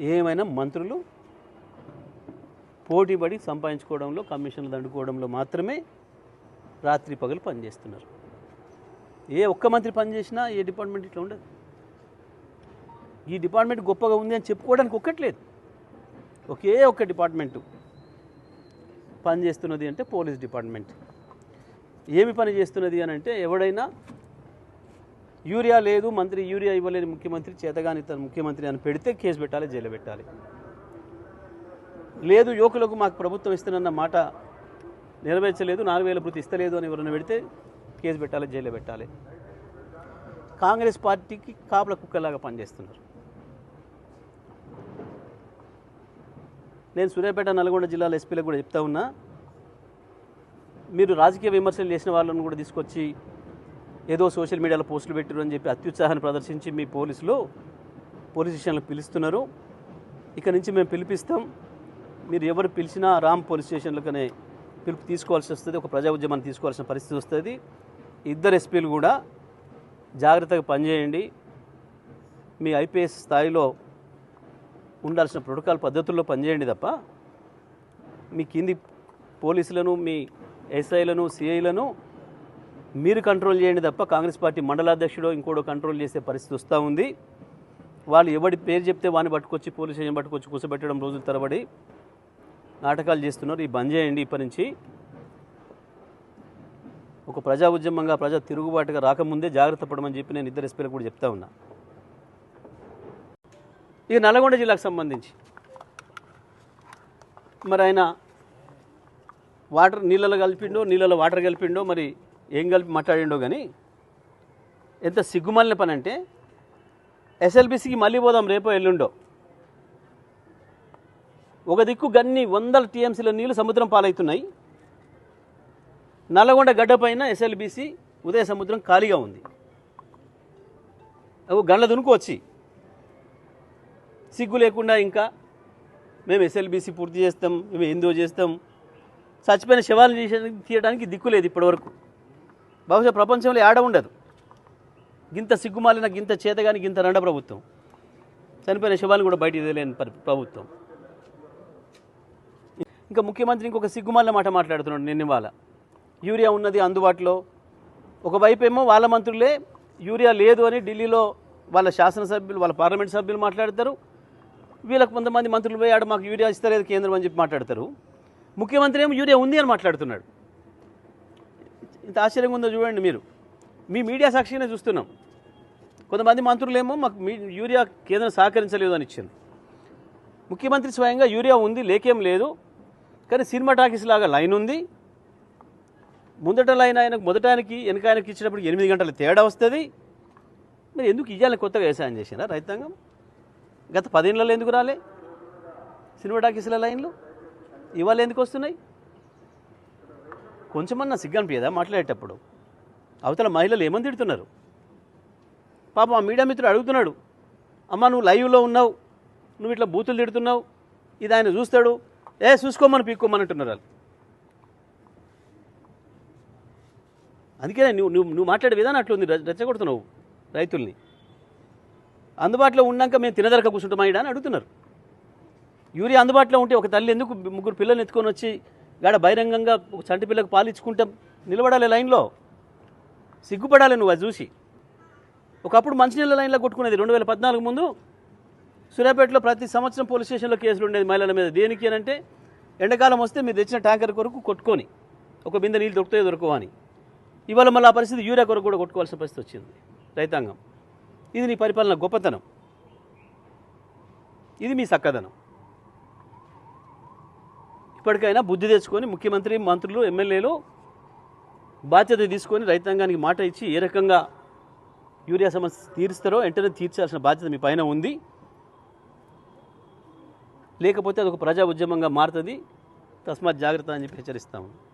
ఏమైనా మంత్రులు పోటీపడి సంపాదించుకోవడంలో కమిషన్లు దండుకోవడంలో మాత్రమే రాత్రి పగలు పనిచేస్తున్నారు. ఏ ఒక్క మంత్రి పనిచేసినా ఏ డిపార్ట్మెంట్ ఇట్లా ఉండదు. ఈ డిపార్ట్మెంట్ గొప్పగా ఉంది అని చెప్పుకోవడానికి ఒక్కట్లేదు. ఒకే ఒక్క డిపార్ట్మెంటు పనిచేస్తున్నది అంటే పోలీస్ డిపార్ట్మెంట్. ఏమి పని చేస్తున్నది అని అంటే ఎవడైనా యూరియా లేదు మంత్రి యూరియా ఇవ్వలేదు ముఖ్యమంత్రి చేతగాని తన ముఖ్యమంత్రి అని పెడితే కేసు పెట్టాలి జైలు పెట్టాలి. లేదు యువకులకు మాకు ప్రభుత్వం ఇస్తున్న మాట నెరవేర్చలేదు నాలుగు వేల వృత్తి ఇస్తలేదు అని ఎవరైనా పెడితే కేసు పెట్టాలి జైలు పెట్టాలి. కాంగ్రెస్ పార్టీకి కాపుల కుక్కలాగా పనిచేస్తున్నారు. నేను సూర్యాపేట నల్గొండ జిల్లాల ఎస్పీలకు కూడా చెప్తా ఉన్నా మీరు రాజకీయ విమర్శలు చేసిన వాళ్ళని కూడా తీసుకొచ్చి ఏదో సోషల్ మీడియాలో పోస్టులు పెట్టారు అని చెప్పి అత్యుత్సాహాన్ని ప్రదర్శించి మీ పోలీసులు పోలీస్ స్టేషన్లకు పిలుస్తున్నారు. ఇక నుంచి మేము పిలిపిస్తాం. మీరు ఎవరు పిలిచినా రామ్ పోలీస్ స్టేషన్లకనే పిలుపు తీసుకోవాల్సి వస్తుంది. ఒక ప్రజా ఉద్యమాన్ని తీసుకోవాల్సిన పరిస్థితి వస్తుంది. ఇద్దరు ఎస్పీలు కూడా జాగ్రత్తగా పనిచేయండి. మీ ఐపీఎస్ స్థాయిలో ఉండాల్సిన ప్రోటోకాల్ పద్ధతుల్లో పనిచేయండి తప్ప మీ కింది పోలీసులను మీ ఎస్ఐలను సిఐలను మీరు కంట్రోల్ చేయండి తప్ప కాంగ్రెస్ పార్టీ మండలాధ్యక్షుడు ఇంకోడో కంట్రోల్ చేసే పరిస్థితి వస్తూ ఉంది. వాళ్ళు ఎవడి పేరు చెప్తే వాడిని పట్టుకొచ్చి పోలీస్ స్టేషన్ పట్టుకొచ్చి కూర్చోబెట్టడం రోజుల తరబడి నాటకాలు చేస్తున్నారు. ఈ బంద్ చేయండి ఇప్పటి నుంచి. ఒక ప్రజా ఉద్యమంగా ప్రజా తిరుగుబాటుగా రాకముందే జాగ్రత్త పడమని చెప్పి నేను ఇద్దరు ఎస్పీలకు కూడా చెప్తా ఉన్నా. ఇక నల్గొండ జిల్లాకు సంబంధించి. మరి ఆయన వాటర్ నీళ్ళలో కలిపిండో నీళ్ళలో వాటర్ కలిపిండో మరి ఏం కలిపి మాట్లాడిండో కానీ ఎంత సిగ్గుమాలిన పని అంటే ఎస్ఎల్బిసికి మళ్ళీ పోదాం రేపో ఎల్లుండో. ఒక దిక్కు గన్ని వందల టీఎంసీల నీళ్ళు సముద్రం పాలవుతున్నాయి. నల్లగొండ గడ్డ పైన ఎస్ఎల్బిసి ఉదయ సముద్రం ఖాళీగా ఉంది. ఒక గండ్ల దునుకు వచ్చి. సిగ్గు లేకుండా ఇంకా మేము ఎస్ఎల్బిసి పూర్తి చేస్తాం మేము ఏందో చేస్తాం. చచ్చిపోయిన శవాలను తీయడానికి దిక్కు లేదు ఇప్పటివరకు. బహుశా ప్రపంచంలో ఏడ ఉండదు. గింత సిగ్గుమాలిన గింత చేతగాని గింత రండ ప్రభుత్వం. చనిపోయిన శవాలను కూడా బయట ఇదేలేని ప్రభుత్వం. ఇంకా ముఖ్యమంత్రి ఇంకొక సిగ్గుమాలిన మాట మాట్లాడుతున్నాడు నిన్న ఇవాళ. యూరియా ఉన్నది అందుబాటులో. ఒకవైపు ఏమో వాళ్ళ మంత్రులే యూరియా లేదు అని ఢిల్లీలో వాళ్ళ శాసనసభ్యులు వాళ్ళ పార్లమెంట్ సభ్యులు మాట్లాడతారు. వీళ్ళకి కొంతమంది మంత్రులు పోయి ఆడ మాకు యూరియా ఇస్తలేదు కేంద్రం అని చెప్పి మాట్లాడతారు. ముఖ్యమంత్రి ఏమో యూరియా ఉంది అని మాట్లాడుతున్నాడు. ఇంత ఆశ్చర్యంగా ఉందో చూడండి మీరు. మీ మీడియా సాక్షిగానే చూస్తున్నాం. కొంతమంది మంత్రులేమో మాకు మీ యూరియా కేంద్రం సహకరించలేదు అని ఇచ్చింది. ముఖ్యమంత్రి స్వయంగా యూరియా ఉంది లేకేం లేదు. కానీ సినిమా టాకీస్ లాగా లైన్ ఉంది. ముందట లైన్ ఆయనకు మొదటానికి వెనక ఆయనకి ఇచ్చినప్పుడు ఎనిమిది గంటల తేడా వస్తుంది. మరి ఎందుకు ఇవ్వాలి కొత్తగా వ్యవసాయం చేసినా రైతాంగం? గత పదేళ్ళలో ఎందుకు రాలే? సినిమా టాకీసుల లైన్లు ఇవాళ ఎందుకు వస్తున్నాయి? కొంచెమన్నా సిగ్గనిపించదా మాట్లాడేటప్పుడు? అవతల మహిళలు ఏమని తిడుతున్నారు? పాపం ఆ మీడియా మిత్రుడు అడుగుతున్నాడు అమ్మ నువ్వు లైవ్లో ఉన్నావు నువ్వు ఇట్లా బూతులు తిడుతున్నావు ఇది ఆయన చూస్తాడు ఏ చూసుకోమని పీక్కోమని అంటున్నారు వాళ్ళు. అందుకే నువ్వు నువ్వు నువ్వు మాట్లాడే విధానం అట్లుంది రెచ్చగొడుతున్నావు రైతుల్ని. అందుబాటులో ఉన్నాక మేము తినదరక కూర్చుంటామా ఈడ అని అడుగుతున్నారు. యూరియా అందుబాటులో ఉంటే ఒక తల్లి ఎందుకు ముగ్గురు పిల్లల్ని ఎత్తుకొని వచ్చి గాడ బహిరంగంగా ఒక చంటి పిల్లకు పాలు ఇచ్చుకుంటే నిలబడాలి లైన్లో. సిగ్గుపడాలి నువ్వు అది చూసి. ఒకప్పుడు మంచినీళ్ళ లైన్లో కొట్టుకునేది రెండు వేల పద్నాలుగు ముందు. సూర్యాపేటలో ప్రతి సంవత్సరం పోలీస్ స్టేషన్లో కేసులు ఉండేది మహిళల మీద. దేనికి అని అంటే ఎండాకాలం వస్తే మీరు తెచ్చిన ట్యాంకర్ కొరకు కొట్టుకొని ఒక బిందె నీళ్ళు దొరుకుతాయో దొరకవు అని ఇవాళ మళ్ళీ ఆ పరిస్థితి యూరియా కొరకు కూడా కొట్టుకోవాల్సిన పరిస్థితి వచ్చింది రైతాంగం. ఇది నీ పరిపాలన గొప్పతనం. ఇది మీ చక్కదనం ఇప్పటికైనా బుద్ధి తెచ్చుకొని ముఖ్యమంత్రి మంత్రులు ఎమ్మెల్యేలు బాధ్యత తీసుకొని రైతాంగానికి మాట ఇచ్చి ఏ రకంగా యూరియా సమస్య తీరుస్తారో వెంటనే తీర్చాల్సిన బాధ్యత మీ పైన ఉంది. లేకపోతే అది ఒక ప్రజా ఉద్యమంగా మారుతుంది. తస్మాత్ జాగ్రత్త అని చెప్పి హెచ్చరిస్తాము.